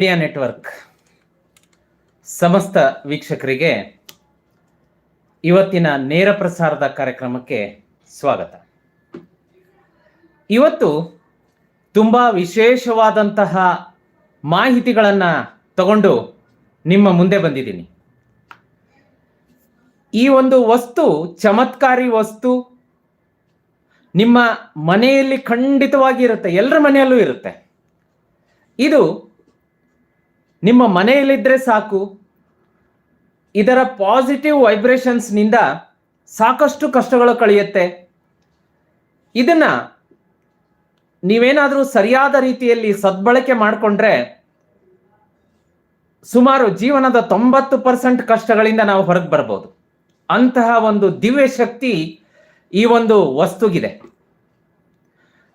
Media network ಸಮಸ್ತ ವೀಕ್ಷಕರಿಗೆ ಇವತ್ತಿನ ನೇರ ಪ್ರಸಾರದ ಕಾರ್ಯಕ್ರಮಕ್ಕೆ ಸ್ವಾಗತ. ಇವತ್ತು ತುಂಬ ವಿಶೇಷವಾದಂತಹ ಮಾಹಿತಿಗಳನ್ನು ತಗೊಂಡು ನಿಮ್ಮ ಮುಂದೆ ಬಂದಿದ್ದೀನಿ. ಈ ಒಂದು ವಸ್ತು, ಚಮತ್ಕಾರಿ ವಸ್ತು ನಿಮ್ಮ ಮನೆಯಲ್ಲಿ ಖಂಡಿತವಾಗಿ ಇರುತ್ತೆ. ಎಲ್ಲರ ಮನೆಯಲ್ಲೂ ಇರುತ್ತೆ. ಇದು ನಿಮ್ಮ ಮನೆಯಲ್ಲಿದ್ದರೆ ಸಾಕು. ಇದರ ಪಾಸಿಟಿವ್ ವೈಬ್ರೇಷನ್ಸ್ನಿಂದ ಸಾಕಷ್ಟು ಕಷ್ಟಗಳು ಕಳೆಯುತ್ತೆ. ಇದನ್ನ ನೀವೇನಾದರೂ ಸರಿಯಾದ ರೀತಿಯಲ್ಲಿ ಸದ್ಬಳಕೆ ಮಾಡಿಕೊಂಡ್ರೆ ಸುಮಾರು ಜೀವನದ ತೊಂಬತ್ತು ಪರ್ಸೆಂಟ್ ಕಷ್ಟಗಳಿಂದ ನಾವು ಹೊರಗೆ ಬರ್ಬೋದು. ಅಂತಹ ಒಂದು ದಿವ್ಯ ಶಕ್ತಿ ಈ ಒಂದು ವಸ್ತುಗಿದೆ.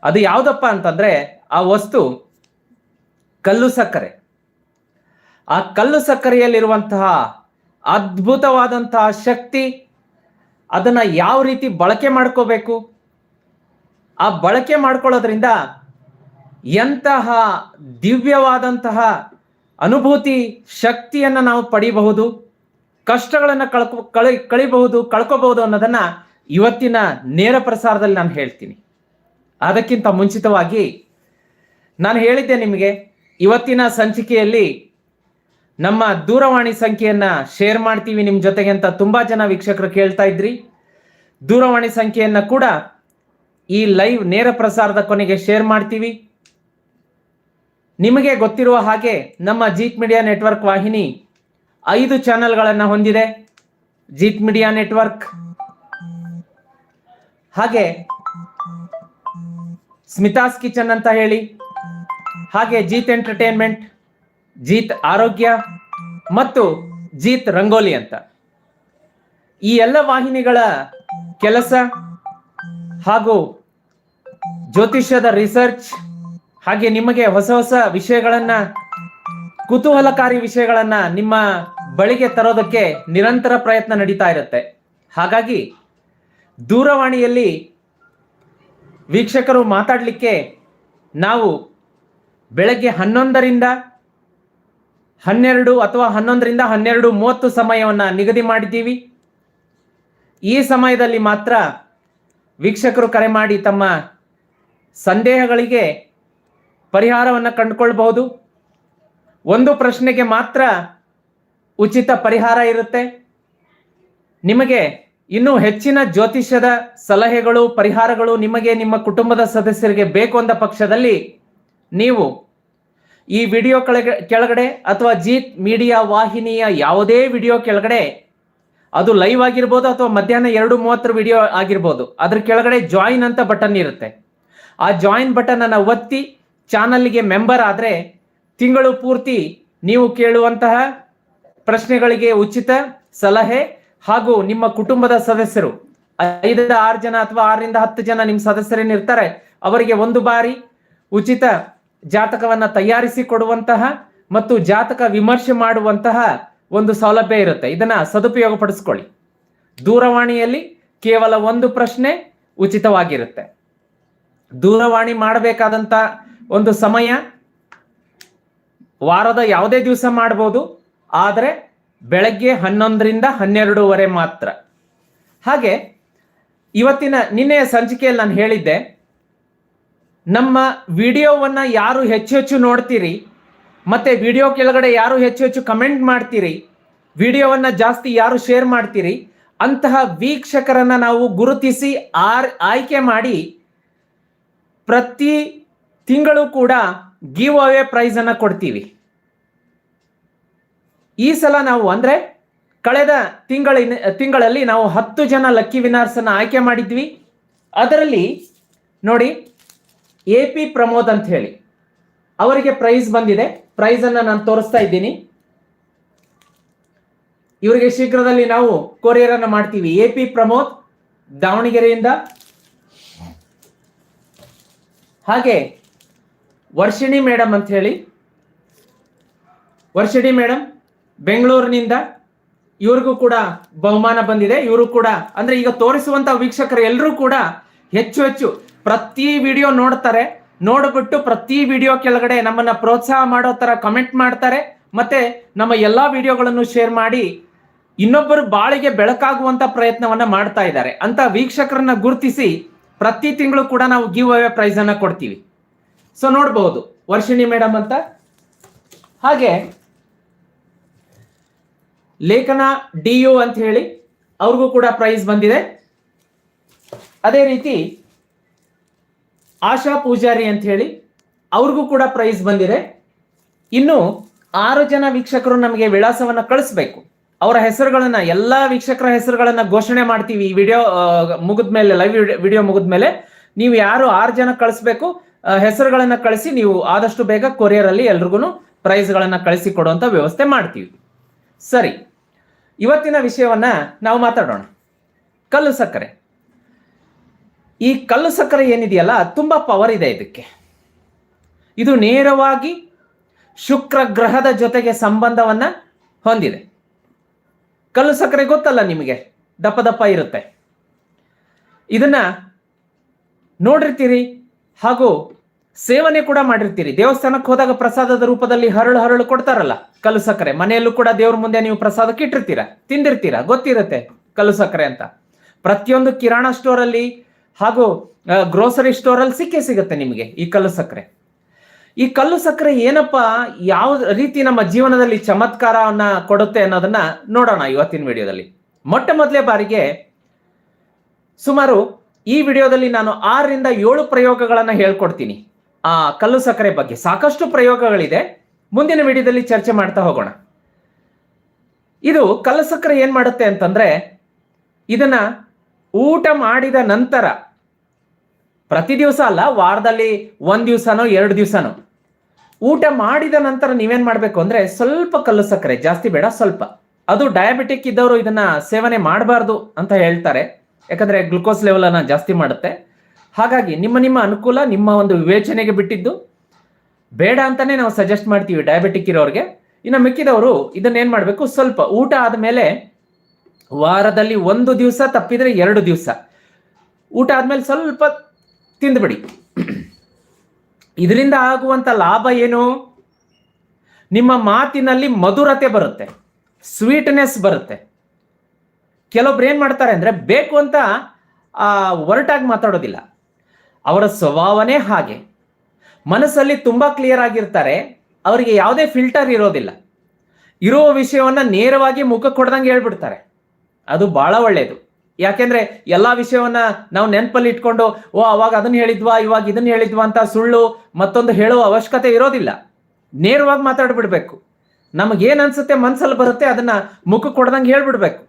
ಅದು ಯಾವುದಪ್ಪ ಅಂತಂದ್ರೆ ಆ ವಸ್ತು ಕಲ್ಲು ಸಕ್ಕರೆ. ಆ ಕಲ್ಲು ಸಕ್ಕರೆಯಲ್ಲಿರುವಂತಹ ಅದ್ಭುತವಾದಂತಹ ಶಕ್ತಿ ಅದನ್ನ ಯಾವ ರೀತಿ ಬಳಕೆ ಮಾಡ್ಕೋಬೇಕು? ಆ ಬಳಕೆ ಮಾಡ್ಕೊಳ್ಳೋದ್ರಿಂದ ಎಂತಹ ದಿವ್ಯವಾದಂತಹ ಅನುಭೂತಿ ಶಕ್ತಿಯನ್ನು ನಾವು ಪಡಿಬಹುದು, ಕಷ್ಟಗಳನ್ನು ಕಳ್ಕೊ, ಕಳಿ, ಕಳಿಬಹುದು, ಕಳ್ಕೋಬಹುದು ಅನ್ನೋದನ್ನ ಇವತ್ತಿನ ನೇರ ಪ್ರಸಾರದಲ್ಲಿ ನಾನು ಹೇಳ್ತೀನಿ. ಅದಕ್ಕಿಂತ ಮುಂಚಿತವಾಗಿ ನಾನು ಹೇಳಿದ್ದೆ ನಿಮಗೆ, ಇವತ್ತಿನ ಸಂಚಿಕೆಯಲ್ಲಿ ನಮ್ಮ ದೂರವಾಣಿ ಸಂಖ್ಯೆಯನ್ನ ಶೇರ್ ಮಾಡ್ತೀವಿ ನಿಮ್ಮ ಜೊತೆಗೆ ಅಂತ ತುಂಬಾ ಜನ ವೀಕ್ಷಕರು ಕೇಳ್ತಾ ಇದ್ರಿ. ದೂರವಾಣಿ ಸಂಖ್ಯೆಯನ್ನ ಕೂಡ ಈ ಲೈವ್ ನೇರ ಪ್ರಸಾರದ ಕೊನೆಗೆ ಶೇರ್ ಮಾಡ್ತೀವಿ. ನಿಮಗೆ ಗೊತ್ತಿರುವ ಹಾಗೆ ನಮ್ಮ ಜೀತ್ ಮೀಡಿಯಾ ನೆಟ್ವರ್ಕ್ ವಾಹಿನಿ ಐದು ಚಾನೆಲ್ಗಳನ್ನು ಹೊಂದಿದೆ. ಜೀತ್ ಮೀಡಿಯಾ ನೆಟ್ವರ್ಕ್ ಹಾಗೆ ಸ್ಮಿತಾಸ್ ಕಿಚನ್ ಅಂತ ಹೇಳಿ. ಹಾಗೆ ಜೀತ್ ಎಂಟರ್ಟೈನ್ಮೆಂಟ್ ಜೀತ್ ಆರೋಗ್ಯ ಮತ್ತು ಜೀತ್ ರಂಗೋಲಿ ಅಂತ. ಈ ಎಲ್ಲ ವಾಹಿನಿಗಳ ಕೆಲಸ ಹಾಗೂ ಜ್ಯೋತಿಷ್ಯದ ರಿಸರ್ಚ್ ಹಾಗೆ ನಿಮಗೆ ಹೊಸ ಹೊಸ ವಿಷಯಗಳನ್ನ, ಕುತೂಹಲಕಾರಿ ವಿಷಯಗಳನ್ನ ನಿಮ್ಮ ಬಳಿಗೆ ತರೋದಕ್ಕೆ ನಿರಂತರ ಪ್ರಯತ್ನ ನಡೀತಾ ಇರುತ್ತೆ. ಹಾಗಾಗಿ ದೂರವಾಣಿಯಲ್ಲಿ ವೀಕ್ಷಕರು ಮಾತಾಡಲಿಕ್ಕೆ ನಾವು ಬೆಳಗ್ಗೆ ಹನ್ನೊಂದರಿಂದ ಹನ್ನೆರಡು ಅಥವಾ ಹನ್ನೊಂದರಿಂದ ಹನ್ನೆರಡು ಮೂವತ್ತು ಸಮಯವನ್ನು ನಿಗದಿ ಮಾಡಿದ್ದೀವಿ. ಈ ಸಮಯದಲ್ಲಿ ಮಾತ್ರ ವೀಕ್ಷಕರು ಕರೆ ಮಾಡಿ ತಮ್ಮ ಸಂದೇಹಗಳಿಗೆ ಪರಿಹಾರವನ್ನು ಕಂಡುಕೊಳ್ಬಹುದು. ಒಂದು ಪ್ರಶ್ನೆಗೆ ಮಾತ್ರ ಉಚಿತ ಪರಿಹಾರ ಇರುತ್ತೆ. ನಿಮಗೆ ಇನ್ನೂ ಹೆಚ್ಚಿನ ಜ್ಯೋತಿಷ್ಯದ ಸಲಹೆಗಳು, ಪರಿಹಾರಗಳು ನಿಮಗೆ ನಿಮ್ಮ ಕುಟುಂಬದ ಸದಸ್ಯರಿಗೆ ಬೇಕು ಅಂದ ಪಕ್ಷದಲ್ಲಿ ನೀವು ಈ ವಿಡಿಯೋ ಕೆಳಗೆ ಕೆಳಗಡೆ ಅಥವಾ ಜೀತ್ ಮೀಡಿಯಾ ವಾಹಿನಿಯ ಯಾವುದೇ ವಿಡಿಯೋ ಕೆಳಗಡೆ ಅದು ಲೈವ್ ಆಗಿರ್ಬೋದು ಅಥವಾ ಮಧ್ಯಾಹ್ನ ಎರಡು ಮೂವತ್ತರ ವಿಡಿಯೋ ಆಗಿರ್ಬೋದು. ಅದ್ರ ಕೆಳಗಡೆ ಜಾಯಿನ್ ಅಂತ ಬಟನ್ ಇರುತ್ತೆ. ಆ ಜಾಯಿನ್ ಬಟನ್ ಅನ್ನ ಒತ್ತಿ ಚಾನಲ್ಗೆ ಮೆಂಬರ್ ಆದರೆ ತಿಂಗಳು ಪೂರ್ತಿ ನೀವು ಕೇಳುವಂತಹ ಪ್ರಶ್ನೆಗಳಿಗೆ ಉಚಿತ ಸಲಹೆ ಹಾಗೂ ನಿಮ್ಮ ಕುಟುಂಬದ ಸದಸ್ಯರು ಐದರಿಂದ ಆರು ಜನ ಅಥವಾ ಆರರಿಂದ ಹತ್ತು ಜನ ನಿಮ್ಮ ಸದಸ್ಯರೇನಿರ್ತಾರೆ, ಅವರಿಗೆ ಒಂದು ಬಾರಿ ಉಚಿತ ಜಾತಕವನ್ನ ತಯಾರಿಸಿ ಕೊಡುವಂತಹ ಮತ್ತು ಜಾತಕ ವಿಮರ್ಶೆ ಮಾಡುವಂತಹ ಒಂದು ಸೌಲಭ್ಯ ಇರುತ್ತೆ. ಇದನ್ನ ಸದುಪಯೋಗ ಪಡಿಸ್ಕೊಳ್ಳಿ ದೂರವಾಣಿಯಲ್ಲಿ ಕೇವಲ ಒಂದು ಪ್ರಶ್ನೆ ಉಚಿತವಾಗಿರುತ್ತೆ. ದೂರವಾಣಿ ಮಾಡಬೇಕಾದಂತ ಒಂದು ಸಮಯ ವಾರದ ಯಾವುದೇ ದಿವಸ ಮಾಡ್ಬೋದು. ಆದರೆ ಬೆಳಗ್ಗೆ ಹನ್ನೊಂದರಿಂದ ಹನ್ನೆರಡೂವರೆ ಮಾತ್ರ. ಹಾಗೆ ಇವತ್ತಿನ ನಿನ್ನೆಯ ಸಂಚಿಕೆಯಲ್ಲಿ ನಾನು ಹೇಳಿದ್ದೆ ನಮ್ಮ ವಿಡಿಯೋವನ್ನು ಯಾರು ಹೆಚ್ಚು ಹೆಚ್ಚು ನೋಡ್ತೀರಿ, ಮತ್ತು ವಿಡಿಯೋ ಕೆಳಗಡೆ ಯಾರು ಹೆಚ್ಚು ಹೆಚ್ಚು ಕಮೆಂಟ್ ಮಾಡ್ತೀರಿ, ವಿಡಿಯೋವನ್ನು ಜಾಸ್ತಿ ಯಾರು ಶೇರ್ ಮಾಡ್ತೀರಿ, ಅಂತಹ ವೀಕ್ಷಕರನ್ನು ನಾವು ಗುರುತಿಸಿ ಆರ್ ಆಯ್ಕೆ ಮಾಡಿ ಪ್ರತಿ ತಿಂಗಳು ಕೂಡ ಗಿವ್ ಅವೇ ಪ್ರೈಸನ್ನು ಕೊಡ್ತೀವಿ. ಈ ಸಲ ನಾವು ಅಂದರೆ ಕಳೆದ ತಿಂಗಳಿನ ತಿಂಗಳಲ್ಲಿ ನಾವು ಹತ್ತು ಜನ ಲಕ್ಕಿ ವಿನಾರ್ಸನ್ನು ಆಯ್ಕೆ ಮಾಡಿದ್ವಿ. ಅದರಲ್ಲಿ ನೋಡಿ ಎ ಪಿ ಪ್ರಮೋದ್ ಅಂತ ಹೇಳಿ. ಅವರಿಗೆ ಪ್ರೈಸ್ ಬಂದಿದೆ. ಪ್ರೈಸ್ ಅನ್ನ ನಾನು ತೋರಿಸ್ತಾ ಇದ್ದೀನಿ. ಇವರಿಗೆ ಶೀಘ್ರದಲ್ಲಿ ನಾವು ಕೊರಿಯರ್ ಅನ್ನ ಮಾಡ್ತೀವಿ. ಎ ಪಿ ಪ್ರಮೋದ್, ದಾವಣಗೆರೆಯಿಂದ. ಹಾಗೆ ವರ್ಷಿಣಿ ಮೇಡಮ್ ಅಂತ ಹೇಳಿ. ವರ್ಷಿಣಿ ಮೇಡಮ್ ಬೆಂಗಳೂರಿನಿಂದ ಇವ್ರಿಗೂ ಕೂಡ ಬಹುಮಾನ ಬಂದಿದೆ. ಇವರು ಕೂಡ, ಅಂದ್ರೆ ಈಗ ತೋರಿಸುವಂತ ವೀಕ್ಷಕರು ಎಲ್ಲರೂ ಕೂಡ ಹೆಚ್ಚು ಹೆಚ್ಚು ಪ್ರತಿ ವಿಡಿಯೋ ನೋಡ್ತಾರೆ, ನೋಡ್ಬಿಟ್ಟು ಪ್ರತಿ ವಿಡಿಯೋ ಕೆಳಗಡೆ ನಮ್ಮನ್ನ ಪ್ರೋತ್ಸಾಹ ಮಾಡೋ ತರ ಕಮೆಂಟ್ ಮಾಡ್ತಾರೆ, ಮತ್ತೆ ನಮ್ಮ ಎಲ್ಲಾ ವಿಡಿಯೋಗಳನ್ನು ಶೇರ್ ಮಾಡಿ ಇನ್ನೊಬ್ಬರು ಬಾಳಿಗೆ ಬೆಳಕಾಗುವಂತ ಪ್ರಯತ್ನವನ್ನ ಮಾಡ್ತಾ ಇದ್ದಾರೆ. ಅಂತ ವೀಕ್ಷಕರನ್ನ ಗುರುತಿಸಿ ಪ್ರತಿ ತಿಂಗಳು ಕೂಡ ನಾವು ಗಿವ್ ಅವೇ ಪ್ರೈಸ್ ಅನ್ನ ಕೊಡ್ತೀವಿ. ಸೊ ನೋಡಬಹುದು ವರ್ಷಿಣಿ ಮೇಡಮ್ ಅಂತ. ಹಾಗೆ, ಲೇಖನ ಡಿ ಯು ಅಂತ ಹೇಳಿ ಅವ್ರಿಗೂ ಕೂಡ ಪ್ರೈಸ್ ಬಂದಿದೆ. ಅದೇ ರೀತಿ ಆಶಾ ಪೂಜಾರಿ ಅಂತ ಹೇಳಿ ಅವ್ರಿಗೂ ಕೂಡ ಪ್ರೈಸ್ ಬಂದಿದೆ. ಇನ್ನು ಆರು ಜನ ವೀಕ್ಷಕರು ನಮಗೆ ವಿಳಾಸವನ್ನ ಕಳಿಸ್ಬೇಕು. ಅವರ ಹೆಸರುಗಳನ್ನ, ಎಲ್ಲಾ ವೀಕ್ಷಕರ ಹೆಸರುಗಳನ್ನ ಘೋಷಣೆ ಮಾಡ್ತೀವಿ ಈ ವಿಡಿಯೋ ಮುಗಿದ ಮೇಲೆ ಲೈವ್ ವಿಡಿಯೋ ಮುಗಿದ ಮೇಲೆ ನೀವು ಯಾರು ಆರು ಜನ ಕಳಿಸ್ಬೇಕು ಹೆಸರುಗಳನ್ನು ಕಳಿಸಿ ನೀವು ಆದಷ್ಟು ಬೇಗ ಕೊರಿಯರ್ ಅಲ್ಲಿ ಎಲ್ರಿಗೂ ಪ್ರೈಸ್ಗಳನ್ನ ಕಳಿಸಿ ಕೊಡುವಂತ ವ್ಯವಸ್ಥೆ ಮಾಡ್ತೀವಿ. ಸರಿ, ಇವತ್ತಿನ ವಿಷಯವನ್ನ ನಾವು ಮಾತಾಡೋಣ. ಕಲ್ಲು ಸಕ್ಕರೆ. ಈ ಕಲ್ಲು ಸಕ್ಕರೆ ಏನಿದೆಯಲ್ಲ, ತುಂಬ ಪವರ್ ಇದೆ ಇದಕ್ಕೆ. ಇದು ನೇರವಾಗಿ ಶುಕ್ರ ಗ್ರಹದ ಜೊತೆಗೆ ಸಂಬಂಧವನ್ನ ಹೊಂದಿದೆ. ಕಲ್ಲು ಸಕ್ಕರೆ ಗೊತ್ತಲ್ಲ ನಿಮಗೆ? ದಪ್ಪ ದಪ್ಪ ಇರುತ್ತೆ. ಇದನ್ನ ನೋಡಿರ್ತೀರಿ, ಹಾಗೂ ಸೇವನೆ ಕೂಡ ಮಾಡಿರ್ತೀರಿ. ದೇವಸ್ಥಾನಕ್ಕೆ ಹೋದಾಗ ಪ್ರಸಾದದ ರೂಪದಲ್ಲಿ ಹರಳು ಹರಳು ಕೊಡ್ತಾರಲ್ಲ, ಕಲ್ಲು ಸಕ್ಕರೆ. ಮನೆಯಲ್ಲೂ ಕೂಡ ದೇವ್ರ ಮುಂದೆ ನೀವು ಪ್ರಸಾದಕ್ಕೆ ಇಟ್ಟಿರ್ತೀರಾ, ತಿಂದಿರ್ತೀರಾ, ಗೊತ್ತಿರುತ್ತೆ ಕಲ್ಲು ಸಕ್ಕರೆ ಅಂತ. ಪ್ರತಿಯೊಂದು ಕಿರಾಣ ಸ್ಟೋರ್ ಅಲ್ಲಿ ಹಾಗೂ ಗ್ರೋಸರಿ ಸ್ಟೋರ್ ಅಲ್ಲಿ ಸಿಕ್ಕೇ ಸಿಗುತ್ತೆ ನಿಮಗೆ ಈ ಕಲ್ಲು ಸಕ್ಕರೆ. ಈ ಕಲ್ಲು ಸಕ್ಕರೆ ಏನಪ್ಪ, ಯಾವ ರೀತಿ ನಮ್ಮ ಜೀವನದಲ್ಲಿ ಚಮತ್ಕಾರವನ್ನ ಕೊಡುತ್ತೆ ಅನ್ನೋದನ್ನ ನೋಡೋಣ ಇವತ್ತಿನ ವಿಡಿಯೋದಲ್ಲಿ. ಮೊಟ್ಟ ಮೊದಲೇ ಬಾರಿಗೆ ಸುಮಾರು ಈ ವಿಡಿಯೋದಲ್ಲಿ ನಾನು ಆರರಿಂದ ಏಳು ಪ್ರಯೋಗಗಳನ್ನು ಹೇಳ್ಕೊಡ್ತೀನಿ. ಆ ಕಲ್ಲು ಸಕ್ಕರೆ ಬಗ್ಗೆ ಸಾಕಷ್ಟು ಪ್ರಯೋಗಗಳಿದೆ. ಮುಂದಿನ ವಿಡಿಯೋದಲ್ಲಿ ಚರ್ಚೆ ಮಾಡ್ತಾ ಹೋಗೋಣ. ಇದು ಕಲ್ಲು ಸಕ್ಕರೆ ಏನ್ ಮಾಡುತ್ತೆ ಅಂತಂದ್ರೆ, ಇದನ್ನ ಊಟ ಮಾಡಿದ ನಂತರ ಪ್ರತಿ ದಿವಸ ಅಲ್ಲ, ವಾರದಲ್ಲಿ ಒಂದ್ ದಿವಸನೋ, ಎರಡು ದಿವಸನೋ. ಊಟ ಮಾಡಿದ ನಂತರ ನೀವೇನ್ ಮಾಡ್ಬೇಕು ಅಂದ್ರೆ ಸ್ವಲ್ಪ ಕಲ್ಲು ಸಕ್ಕರೆ, ಜಾಸ್ತಿ ಬೇಡ, ಸ್ವಲ್ಪ. ಅದು ಡಯಾಬಿಟಿಕ್ ಇದ್ದವರು ಇದನ್ನ ಸೇವನೆ ಮಾಡಬಾರ್ದು ಅಂತ ಹೇಳ್ತಾರೆ. ಯಾಕಂದ್ರೆ ಗ್ಲುಕೋಸ್ ಲೆವೆಲ್ ಅನ್ನ ಜಾಸ್ತಿ ಮಾಡುತ್ತೆ. ಹಾಗಾಗಿ ನಿಮ್ಮ ನಿಮ್ಮ ಅನುಕೂಲ, ನಿಮ್ಮ ಒಂದು ವಿವೇಚನೆಗೆ ಬಿಟ್ಟಿದ್ದು. ಬೇಡ ಅಂತಾನೆ ನಾವು ಸಜೆಸ್ಟ್ ಮಾಡ್ತೀವಿ ಡಯಾಬಿಟಿಕ್ ಇರೋರಿಗೆ. ಇನ್ನು ಮಿಕ್ಕಿದವರು ಇದನ್ನ ಏನ್ ಮಾಡ್ಬೇಕು, ಸ್ವಲ್ಪ ಊಟ ಆದ್ಮೇಲೆ ವಾರದಲ್ಲಿ ಒಂದು ದಿವಸ ತಪ್ಪಿದ್ರೆ ಎರಡು ದಿವಸ. ಊಟ ಆದ್ಮೇಲೆ ಸ್ವಲ್ಪ ತಿಂದ್ಬಿಡಿ. ಇದರಿಂದ ಆಗುವಂತ ಲಾಭ ಏನು? ನಿಮ್ಮ ಮಾತಿನಲ್ಲಿ ಮಧುರತೆ ಬರುತ್ತೆ ಸ್ವೀಟ್ನೆಸ್ ಬರುತ್ತೆ. ಕೆಲವೊಬ್ರು ಏನು ಮಾಡ್ತಾರೆ ಅಂದ್ರೆ ಬೇಕು ಅಂತ ಒರಟಾಗಿ ಮಾತಾಡೋದಿಲ್ಲ. ಅವರ ಸ್ವಭಾವನೇ ಹಾಗೆ. ಮನಸ್ಸಲ್ಲಿ ತುಂಬಾ ಕ್ಲಿಯರ್ ಆಗಿರ್ತಾರೆ, ಅವರಿಗೆ ಯಾವುದೇ ಫಿಲ್ಟರ್ ಇರೋದಿಲ್ಲ. ಇರೋ ವಿಷಯವನ್ನ ನೇರವಾಗಿ ಮುಖ ಕೊಡ್ದಂಗೆ ಹೇಳ್ಬಿಡ್ತಾರೆ. ಅದು ಬಹಳ ಒಳ್ಳೆಯದು ಯಾಕೆಂದ್ರೆ ಎಲ್ಲಾ ವಿಷಯವನ್ನ ನಾವು ನೆನಪಲ್ಲಿ ಇಟ್ಕೊಂಡು, ಓ, ಅವಾಗ ಅದನ್ನ ಹೇಳಿದ್ವಾ, ಇವಾಗ ಇದನ್ನ ಹೇಳಿದ್ವಾ ಅಂತ ಸುಳ್ಳು ಮತ್ತೊಂದು ಹೇಳುವ ಅವಶ್ಯಕತೆ ಇರೋದಿಲ್ಲ. ನೇರವಾಗಿ ಮಾತಾಡ್ಬಿಡ್ಬೇಕು. ನಮಗೇನು ಅನ್ಸುತ್ತೆ, ಮನ್ಸಲ್ಲಿ ಬರುತ್ತೆ, ಅದನ್ನ ಮುಖ ಕೊಡ್ದಂಗೆ ಹೇಳ್ಬಿಡ್ಬೇಕು.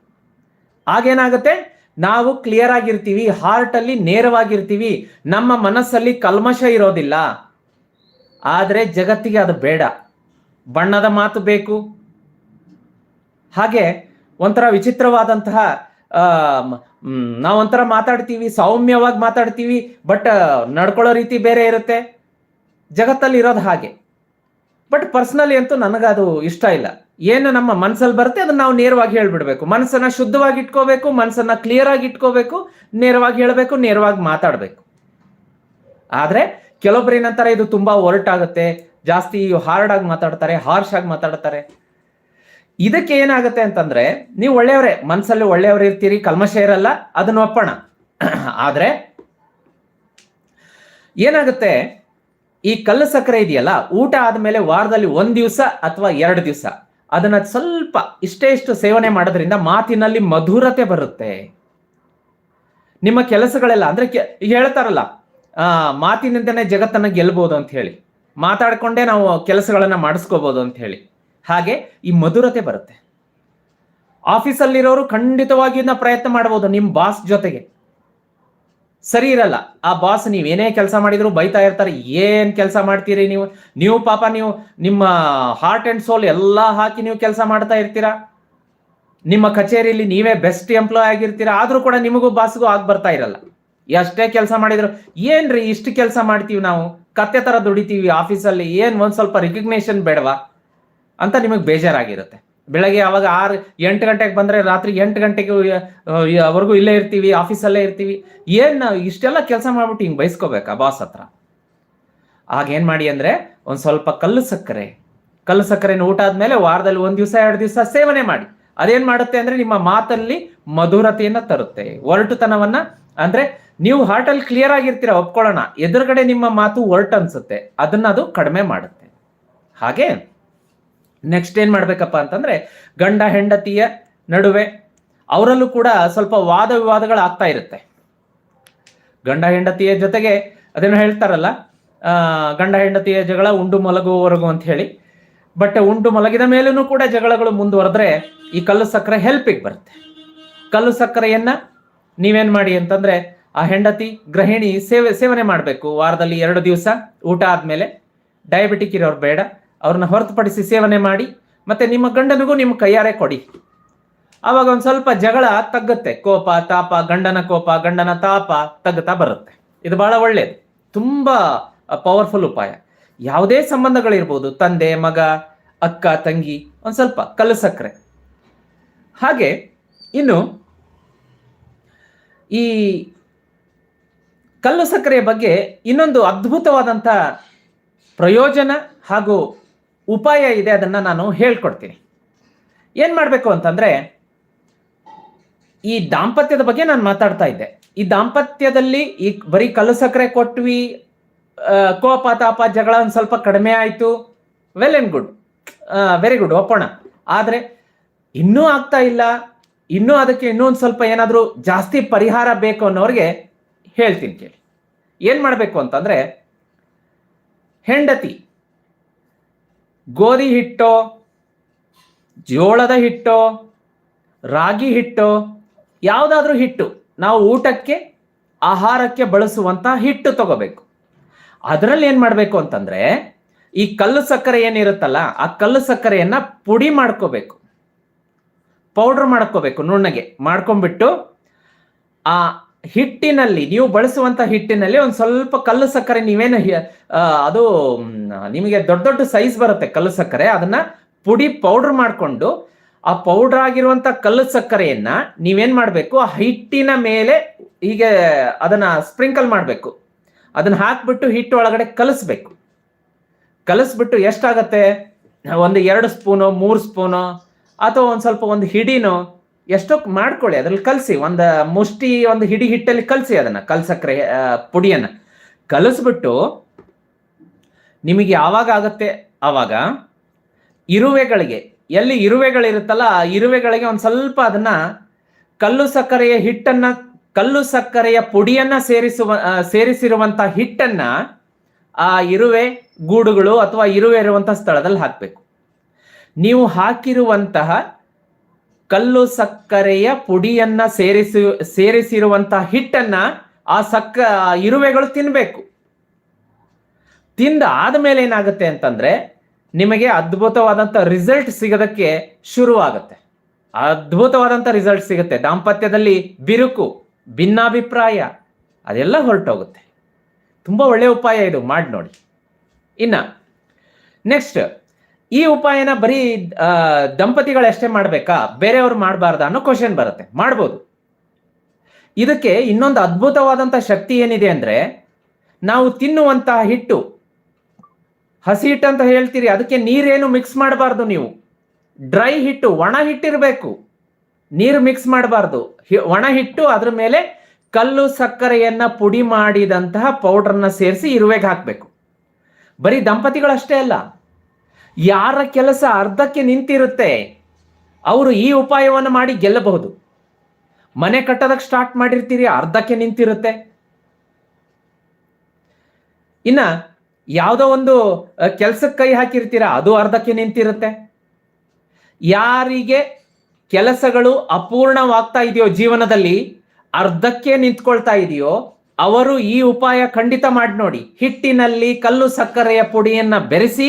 ಆಗೇನಾಗುತ್ತೆ ನಾವು ಕ್ಲಿಯರ್ ಆಗಿರ್ತೀವಿ ಹಾರ್ಟ್ ಅಲ್ಲಿ ನೇರವಾಗಿರ್ತೀವಿ, ನಮ್ಮ ಮನಸ್ಸಲ್ಲಿ ಕಲ್ಮಶ ಇರೋದಿಲ್ಲ. ಆದ್ರೆ ಜಗತ್ತಿಗೆ ಅದು ಬೇಡ. ಬಣ್ಣದ ಮಾತು ಬೇಕು. ಹಾಗೆ ಒಂಥರ ವಿಚಿತ್ರವಾದಂತಹ ನಾವೊಂಥರ ಮಾತಾಡ್ತೀವಿ, ಸೌಮ್ಯವಾಗಿ ಮಾತಾಡ್ತೀವಿ, ಬಟ್ ನಡ್ಕೊಳ್ಳೋ ರೀತಿ ಬೇರೆ ಇರುತ್ತೆ. ಜಗತ್ತಲ್ಲಿ ಇರೋದು ಹಾಗೆ. ಬಟ್ ಪರ್ಸನಲಿ ಅಂತೂ ನನಗದು ಇಷ್ಟ ಇಲ್ಲ. ಏನು ನಮ್ಮ ಮನಸ್ಸಲ್ಲಿ ಬರುತ್ತೆ, ಅದನ್ನ ನಾವು ನೇರವಾಗಿ ಹೇಳ್ಬಿಡ್ಬೇಕು. ಮನಸ್ಸನ್ನ ಶುದ್ಧವಾಗಿ ಇಟ್ಕೋಬೇಕು ಮನಸ್ಸನ್ನ ಕ್ಲಿಯರ್ ಆಗಿ ಇಟ್ಕೋಬೇಕು, ನೇರವಾಗಿ ಹೇಳಬೇಕು, ನೇರವಾಗಿ ಮಾತಾಡಬೇಕು. ಆದ್ರೆ, ಕೆಲವೊಬ್ರು ಏನಂತಾರೆ, ಇದು ತುಂಬಾ ಒರಟಾಗುತ್ತೆ, ಜಾಸ್ತಿ ಹಾರ್ಡ್ ಆಗಿ ಮಾತಾಡ್ತಾರೆ ಹಾರ್ಶ್ ಆಗಿ ಮಾತಾಡ್ತಾರೆ. ಇದಕ್ಕೆ ಏನಾಗುತ್ತೆ ಅಂತಂದ್ರೆ, ನೀವು ಒಳ್ಳೆಯವರೇ ಮನಸ್ಸಲ್ಲಿ ಒಳ್ಳೆಯವರು ಇರ್ತೀರಿ ಕಲ್ಮಶ ಇರಲ್ಲ ಅದನ್ನ ಒಪ್ಪೋಣ. ಆದ್ರೆ, ಏನಾಗುತ್ತೆ? ಈ ಕಲ್ಲು ಸಕ್ಕರೆ ಇದೆಯಲ್ಲ, ಊಟ ಆದ್ಮೇಲೆ ವಾರದಲ್ಲಿ ಒಂದ್ ದಿವಸ ಅಥವಾ ಎರಡು ದಿವಸ. ಅದನ್ನ ಸ್ವಲ್ಪ ಇಷ್ಟೇ ಇಷ್ಟು ಸೇವನೆ ಮಾಡೋದ್ರಿಂದ ಮಾತಿನಲ್ಲಿ ಮಧುರತೆ ಬರುತ್ತೆ. ನಿಮ್ಮ ಕೆಲಸಗಳೆಲ್ಲ, ಅಂದ್ರೆ ಹೇಳ್ತಾರಲ್ಲ, ಆ, ಮಾತಿನಿಂದನೇ ಜಗತ್ತನ್ನ ಗೆಲ್ಬಹುದು ಅಂತ ಹೇಳಿ. ಮಾತಾಡ್ಕೊಂಡೇ ನಾವು ಕೆಲಸಗಳನ್ನ ಮಾಡಿಸ್ಕೋಬಹುದು ಅಂತ ಹೇಳಿ. ಹಾಗೆ ಈ ಮಧುರತೆ ಬರುತ್ತೆ. ಆಫೀಸಲ್ಲಿರೋರು ಖಂಡಿತವಾಗಿ ಇದನ್ನ ಪ್ರಯತ್ನ ಮಾಡಬಹುದು ನಿಮ್ಮ ಬಾಸ್ ಜೊತೆಗೆ. ಸರಿ ಇರಲ್ಲ, ಆ ಬಾಸ್ ನೀವು ಏನೇ ಕೆಲಸ ಮಾಡಿದ್ರು ಬೈತಾ ಇರ್ತಾರೆ, ಏನ್ ಕೆಲಸ ಮಾಡ್ತೀರಿ ನೀವು? ನೀವು ಪಾಪ ನೀವು ನಿಮ್ಮ ಹಾರ್ಟ್ ಅಂಡ್ ಸೋಲ್ ಎಲ್ಲಾ ಹಾಕಿ ನೀವು ಕೆಲಸ ಮಾಡ್ತಾ ಇರ್ತೀರಾ? ನಿಮ್ಮ ಕಚೇರಿಯಲ್ಲಿ ನೀವೇ ಬೆಸ್ಟ್ ಎಂಪ್ಲಾಯ್ ಆಗಿರ್ತೀರಾ? ಆದ್ರೂ ಕೂಡ ನಿಮಗೂ ಬಾಸ್ಗೂ ಆಗಿ ಬರ್ತಾ ಇರಲ್ಲ. ಎಷ್ಟೇ ಕೆಲಸ ಮಾಡಿದ್ರು, ಏನ್ರಿ ಇಷ್ಟು ಕೆಲಸ ಮಾಡ್ತೀವಿ ನಾವು? ಕತ್ತೆ ತರ ದುಡಿತೀವಿ ಆಫೀಸಲ್ಲಿ, ಏನ್ ಒಂದ್ ಸ್ವಲ್ಪ ರಿಕಗ್ನೇಷನ್ ಬೇಡವಾ? ಅಂತ ನಿಮಗೆ ಬೇಜಾರಾಗಿರುತ್ತೆ. ಬೆಳಗ್ಗೆ ಅವಾಗ ಆರು ಎಂಟು ಗಂಟೆಗೆ ಬಂದರೆ ರಾತ್ರಿ ಎಂಟು ಗಂಟೆಗೆ ಅವ್ರಿಗೂ ಇಲ್ಲೇ ಇರ್ತೀವಿ, ಆಫೀಸಲ್ಲೇ ಇರ್ತೀವಿ. ಏನು ಇಷ್ಟೆಲ್ಲ ಕೆಲಸ ಮಾಡಿಬಿಟ್ಟು ಹಿಂಗೆ ಬೈಸ್ಕೊಬೇಕಾ ಬಾಸ್ ಹತ್ರ? ಆಗೇನು ಮಾಡಿ ಅಂದರೆ ಒಂದು ಸ್ವಲ್ಪ ಕಲ್ಲು ಸಕ್ಕರೆ, ಕಲ್ಲು ಸಕ್ಕರೆನ ಊಟ ಆದಮೇಲೆ ವಾರದಲ್ಲಿ ಒಂದು ದಿವಸ, ಎರಡು ದಿವಸ ಸೇವನೆ ಮಾಡಿ. ಅದೇನು ಮಾಡುತ್ತೆ ಅಂದರೆ ನಿಮ್ಮ ಮಾತಲ್ಲಿ ಮಧುರತೆಯನ್ನು ತರುತ್ತೆ. ಒರಟುತನವನ್ನು, ಅಂದರೆ ನೀವು ಹಾರ್ಟಲ್ಲಿ ಕ್ಲಿಯರ್ ಆಗಿರ್ತೀರ, ಒಪ್ಕೊಳ್ಳೋಣ. ಎದುರುಗಡೆ ನಿಮ್ಮ ಮಾತು ಒರಟು ಅನಿಸುತ್ತೆ ಅದನ್ನು ಅದು ಕಡಿಮೆ ಮಾಡುತ್ತೆ. ಹಾಗೆ ನೆಕ್ಸ್ಟ್ ಏನು ಮಾಡಬೇಕಪ್ಪ ಅಂತಂದ್ರೆ, ಗಂಡ ಹೆಂಡತಿಯ ನಡುವೆ ಅವರಲ್ಲೂ ಕೂಡ ಸ್ವಲ್ಪ ವಾದ ವಿವಾದಗಳು ಆಗ್ತಾ ಇರುತ್ತೆ. ಗಂಡ ಹೆಂಡತಿಯ ಜೊತೆಗೆ ಅದೇನು ಹೇಳ್ತಾರಲ್ಲ ಗಂಡ ಹೆಂಡತಿಯ ಜಗಳ ಉಂಡು ಮಲಗುವವರೆಗೂ ಅಂತ ಹೇಳಿ. ಬಟ್ ಉಂಡು ಮಲಗಿದ ಮೇಲೂ ಕೂಡ ಜಗಳಗಳು ಮುಂದುವರೆದ್ರೆ ಈ ಕಲ್ಲು ಸಕ್ಕರೆ ಹೆಲ್ಪಿಗೆ ಬರುತ್ತೆ. ಕಲ್ಲು ಸಕ್ಕರೆಯನ್ನ ನೀವೇನು ಮಾಡಿ ಅಂತಂದ್ರೆ, ಆ ಹೆಂಡತಿ ಗೃಹಿಣಿ ಸೇವೆ, ಸೇವನೆ ಮಾಡಬೇಕು. ವಾರದಲ್ಲಿ ಎರಡು ದಿವಸ ಊಟ ಆದಮೇಲೆ. ಡಯಾಬಿಟಿಕ್ ಇರೋರು ಬೇಡ. ಅವ್ರನ್ನ ಹೊರತುಪಡಿಸಿ ಸೇವನೆ ಮಾಡಿ, ಮತ್ತೆ ನಿಮ್ಮ ಗಂಡನಿಗೂ ನಿಮ್ಮ ಕೈಯಾರೆ ಕೊಡಿ. ಆವಾಗ ಒಂದು ಸ್ವಲ್ಪ ಜಗಳ ತಗ್ಗುತ್ತೆ. ಕೋಪ, ತಾಪ, ಗಂಡನ ಕೋಪ, ಗಂಡನ ತಾಪ ತಗ್ಗತಾ ಬರುತ್ತೆ. ಇದು ಬಹಳ ಒಳ್ಳೆಯದು ತುಂಬಾ ಪವರ್ಫುಲ್ ಉಪಾಯ. ಯಾವುದೇ ಸಂಬಂಧಗಳಿರ್ಬೋದು, ತಂದೆ, ಮಗ, ಅಕ್ಕ, ತಂಗಿ, ಒಂದು ಸ್ವಲ್ಪ ಕಲ್ಲು ಸಕ್ಕರೆ ಹಾಗೆ ಇನ್ನು ಈ ಕಲ್ಲು ಸಕ್ಕರೆಯ ಬಗ್ಗೆ ಇನ್ನೊಂದು ಅದ್ಭುತವಾದಂಥ ಪ್ರಯೋಜನ ಹಾಗೂ ಉಪಾಯ ಇದೆ ಅದನ್ನ ನಾನು ಹೇಳ್ಕೊಡ್ತೀನಿ. ಏನು ಮಾಡಬೇಕು ಅಂತಂದ್ರೆ, ಈ ದಾಂಪತ್ಯದ ಬಗ್ಗೆ ನಾನು ಮಾತಾಡ್ತಾ ಇದ್ದೆ. ಈ ದಾಂಪತ್ಯದಲ್ಲಿ ಈ ಬರೀ ಕಲ್ಲು ಸಕ್ಕರೆ ಕೊಟ್ವಿ ಕೋಪ, ತಾಪ, ಜಗಳ ಒಂದು ಸ್ವಲ್ಪ ಕಡಿಮೆ ಆಯಿತು. Well and good very good ಒಪ್ಪೋಣ. ಆದರೆ ಇನ್ನೂ ಆಗ್ತಾ ಇಲ್ಲ. ಇನ್ನೂ ಅದಕ್ಕೆ ಇನ್ನೂ ಒಂದು ಸ್ವಲ್ಪ ಏನಾದರೂ ಜಾಸ್ತಿ ಪರಿಹಾರ ಬೇಕು ಅನ್ನೋರಿಗೆ ಹೇಳ್ತೀನಿ ಕೇಳಿ. ಏನು ಮಾಡಬೇಕು ಅಂತಂದ್ರೆ, ಹೆಂಡತಿ ಗೋಧಿ ಹಿಟ್ಟೋ, ಜೋಳದ ಹಿಟ್ಟೋ, ರಾಗಿ ಹಿಟ್ಟು, ಯಾವುದಾದ್ರೂ ಹಿಟ್ಟು ನಾವು ಊಟಕ್ಕೆ, ಆಹಾರಕ್ಕೆ ಬಳಸುವಂತ ಹಿಟ್ಟು ತಗೋಬೇಕು. ಅದರಲ್ಲಿ ಏನ್ ಮಾಡಬೇಕು ಅಂತಂದ್ರೆ, ಈ ಕಲ್ಲು ಸಕ್ಕರೆ ಏನಿರುತ್ತಲ್ಲ, ಆ ಕಲ್ಲು ಸಕ್ಕರೆಯನ್ನ ಪುಡಿ ಮಾಡ್ಕೋಬೇಕು. ಪೌಡರ್ ಮಾಡ್ಕೋಬೇಕು, ನುಣ್ಣಗೆ ಮಾಡ್ಕೊಂಡ್ಬಿಟ್ಟು, ಆ ಹಿಟ್ಟಿನಲ್ಲಿ, ನೀವು ಬಳಸುವಂತ ಹಿಟ್ಟಿನಲ್ಲಿ ಒಂದು ಸ್ವಲ್ಪ ಕಲ್ಲು ಸಕ್ಕರೆ ನೀವೇನು ಅದು ನಿಮಗೆ ದೊಡ್ಡ ದೊಡ್ಡ ಸೈಜ್ ಬರುತ್ತೆ ಕಲ್ಲು ಸಕ್ಕರೆ. ಅದನ್ನ ಪುಡಿ ಪೌಡರ್ ಮಾಡಿಕೊಂಡು ಆ ಪೌಡರ್ ಆಗಿರುವಂತ ಕಲ್ಲು ಸಕ್ಕರೆಯನ್ನ ನೀವೇನ್ ಮಾಡ್ಬೇಕು? ಆ ಹಿಟ್ಟಿನ ಮೇಲೆ ಹೀಗೆ ಅದನ್ನ ಸ್ಪ್ರಿಂಕಲ್ ಮಾಡಬೇಕು. ಅದನ್ನ ಹಾಕ್ಬಿಟ್ಟು ಹಿಟ್ಟು ಒಳಗಡೆ ಕಲಸ್ಬೇಕು. ಕಲಿಸ್ಬಿಟ್ಟು ಎಷ್ಟಾಗತ್ತೆ? ಒಂದು ಎರಡು ಸ್ಪೂನು, ಮೂರು ಸ್ಪೂನು, ಅಥವಾ ಒಂದು ಸ್ವಲ್ಪ ಒಂದು ಹಿಡಿನೋ ಎಷ್ಟೋ ಮಾಡ್ಕೊಳ್ಳಿ, ಅದ್ರಲ್ಲಿ ಕಲಸಿ. ಒಂದು ಮುಷ್ಟಿ, ಒಂದು ಹಿಡಿ ಹಿಟ್ಟಲ್ಲಿ ಕಲಸಿ ಅದನ್ನ, ಕಲ್ಸಕ್ರೆ ಪುಡಿಯನ್ನ. ಕಲಿಸ್ಬಿಟ್ಟು ನಿಮಗೆ ಯಾವಾಗ ಆಗತ್ತೆ? ಆವಾಗ ಇರುವೆಗಳಿಗೆ. ಎಲ್ಲಿ ಇರುವೆಗಳಿರುತ್ತಲ್ಲ, ಆ ಇರುವೆಗಳಿಗೆ ಒಂದು ಸ್ವಲ್ಪ ಅದನ್ನ ಕಲ್ಲು ಸಕ್ಕರೆಯ ಹಿಟ್ಟನ್ನ, ಕಲ್ಲು ಸಕ್ಕರೆಯ ಪುಡಿಯನ್ನ ಸೇರಿಸುವ ಸೇರಿಸಿರುವಂತ ಹಿಟ್ಟನ್ನ ಆ ಇರುವೆ ಗೂಡುಗಳು ಅಥವಾ ಇರುವೆ ಇರುವಂತಹ ಸ್ಥಳದಲ್ಲಿ ಹಾಕಬೇಕು. ನೀವು ಹಾಕಿರುವಂತಹ ಕಲ್ಲು ಸಕ್ಕರೆಯ ಪುಡಿಯನ್ನ ಸೇರಿಸಿ ಸೇರಿಸಿರುವಂತಹ ಹಿಟ್ಟನ್ನ ಆ ಸಕ್ಕ ಇರುವೆಗಳು ತಿನ್ನಬೇಕು ತಿಂದ ಆದಮೇಲೆ ಏನಾಗುತ್ತೆ ಅಂತಂದ್ರೆ ನಿಮಗೆ ಅದ್ಭುತವಾದಂತ ರಿಸಲ್ಟ್ ಸಿಗೋದಕ್ಕೆ ಶುರುವಾಗುತ್ತೆ. ಅದ್ಭುತವಾದಂತ ರಿಸಲ್ಟ್ ಸಿಗುತ್ತೆ. ದಾಂಪತ್ಯದಲ್ಲಿ ಬಿರುಕು, ಭಿನ್ನಾಭಿಪ್ರಾಯ, ಅದೆಲ್ಲ ಹೊರಟೋಗುತ್ತೆ. ತುಂಬಾ ಒಳ್ಳೆಯ ಉಪಾಯ ಇದು. ಮಾಡಿ ನೋಡಿ ಇನ್ನ ನೆಕ್ಸ್ಟ್ ಈ ಉಪಾಯನ ಬರೀ ದಂಪತಿಗಳಷ್ಟೇ ಮಾಡಬೇಕಾ? ಬೇರೆಯವ್ರು ಮಾಡಬಾರ್ದ ಅನ್ನೋ ಕ್ವಶನ್ ಬರುತ್ತೆ. ಮಾಡ್ಬೋದು. ಇದಕ್ಕೆ ಇನ್ನೊಂದು ಅದ್ಭುತವಾದಂತ ಶಕ್ತಿ ಏನಿದೆ ಅಂದ್ರೆ, ನಾವು ತಿನ್ನುವಂತಹ ಹಿಟ್ಟು, ಹಸಿ ಹಿಟ್ಟು ಅಂತ ಹೇಳ್ತೀರಿ, ಅದಕ್ಕೆ ನೀರೇನು ಮಿಕ್ಸ್ ಮಾಡಬಾರ್ದು ನೀವು. ಡ್ರೈ ಹಿಟ್ಟು, ಒಣ ಹಿಟ್ಟಿರಬೇಕು. ನೀರು ಮಿಕ್ಸ್ ಮಾಡಬಾರ್ದು. ಒಣ ಹಿಟ್ಟು ಅದ್ರ ಮೇಲೆ ಕಲ್ಲು ಸಕ್ಕರೆಯನ್ನ ಪುಡಿ ಮಾಡಿದಂತಹ ಪೌಡರ್ನ ಸೇರಿಸಿ ಇರುವೆಗೆ ಹಾಕಬೇಕು. ಬರೀ ದಂಪತಿಗಳಷ್ಟೇ ಅಲ್ಲ ಯಾರ ಕೆಲಸ ಅರ್ಧಕ್ಕೆ ನಿಂತಿರುತ್ತೆ, ಅವರು ಈ ಉಪಾಯವನ್ನು ಮಾಡಿ ಗೆಲ್ಲಬಹುದು. ಮನೆ ಕಟ್ಟೋದಕ್ಕೆ ಸ್ಟಾರ್ಟ್ ಮಾಡಿರ್ತೀರಿ, ಅರ್ಧಕ್ಕೆ ನಿಂತಿರುತ್ತೆ. ಇನ್ನ ಯಾವುದೋ ಒಂದು ಕೆಲಸಕ್ಕೆ ಕೈ ಹಾಕಿರ್ತೀರಾ, ಅದು ಅರ್ಧಕ್ಕೆ ನಿಂತಿರುತ್ತೆ. ಯಾರಿಗೆ ಕೆಲಸಗಳು ಅಪೂರ್ಣವಾಗ್ತಾ ಇದೆಯೋ ಜೀವನದಲ್ಲಿ, ಅರ್ಧಕ್ಕೆ ನಿಂತ್ಕೊಳ್ತಾ ಇದೆಯೋ, ಅವರು ಈ ಉಪಾಯ ಖಂಡಿತ ಮಾಡಿ ನೋಡಿ ಹಿಟ್ಟಿನಲ್ಲಿ ಕಲ್ಲು ಸಕ್ಕರೆಯ ಪುಡಿಯನ್ನ ಬೆರೆಸಿ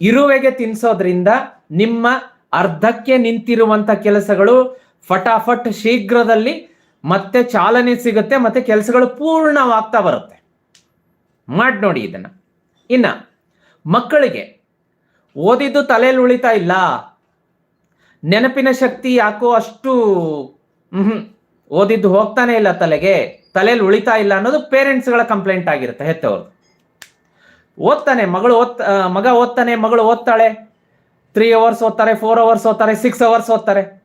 ಇರುವೆಗೆ ತಿನ್ಸೋದ್ರಿಂದ ನಿಮ್ಮ ಅರ್ಧಕ್ಕೆ ನಿಂತಿರುವಂತ ಕೆಲಸಗಳು ಫಟಾಫಟ್ ಶೀಘ್ರದಲ್ಲಿ ಮತ್ತೆ ಚಾಲನೆ ಸಿಗುತ್ತೆ, ಮತ್ತೆ ಕೆಲಸಗಳು ಪೂರ್ಣವಾಗ್ತಾ ಬರುತ್ತೆ. ಮಾಡಿ ನೋಡಿ ಇದನ್ನ. ಇನ್ನ, ಮಕ್ಕಳಿಗೆ ಓದಿದ್ದು ತಲೆಯಲ್ಲಿ ಉಳಿತಾ ಇಲ್ಲ. ನೆನಪಿನ ಶಕ್ತಿ ಯಾಕೋ ಅಷ್ಟು, ಹ್ಮ್ ಓದಿದ್ದು ಹೋಗ್ತಾನೆ ಇಲ್ಲ ತಲೆಗೆ. ತಲೆಯಲ್ಲಿ ಉಳಿತಾ ಇಲ್ಲ ಅನ್ನೋದು ಪೇರೆಂಟ್ಸ್ಗಳ ಕಂಪ್ಲೇಂಟ್ ಆಗಿರುತ್ತೆ ಹೆತ್ತವರು ಓದ್ತಾನೆ, ಮಗಳು ಓದ್ ಮಗ ಓದ್ತಾನೆ, ಮಗಳು ಓದ್ತಾಳೆ. ತ್ರೀ ಅವರ್ಸ್ ಓದ್ತಾರೆ ಫೋರ್ ಅವರ್ಸ್ ಓದ್ತಾರೆ ಸಿಕ್ಸ್ ಅವರ್ಸ್ ಓದ್ತಾರೆ.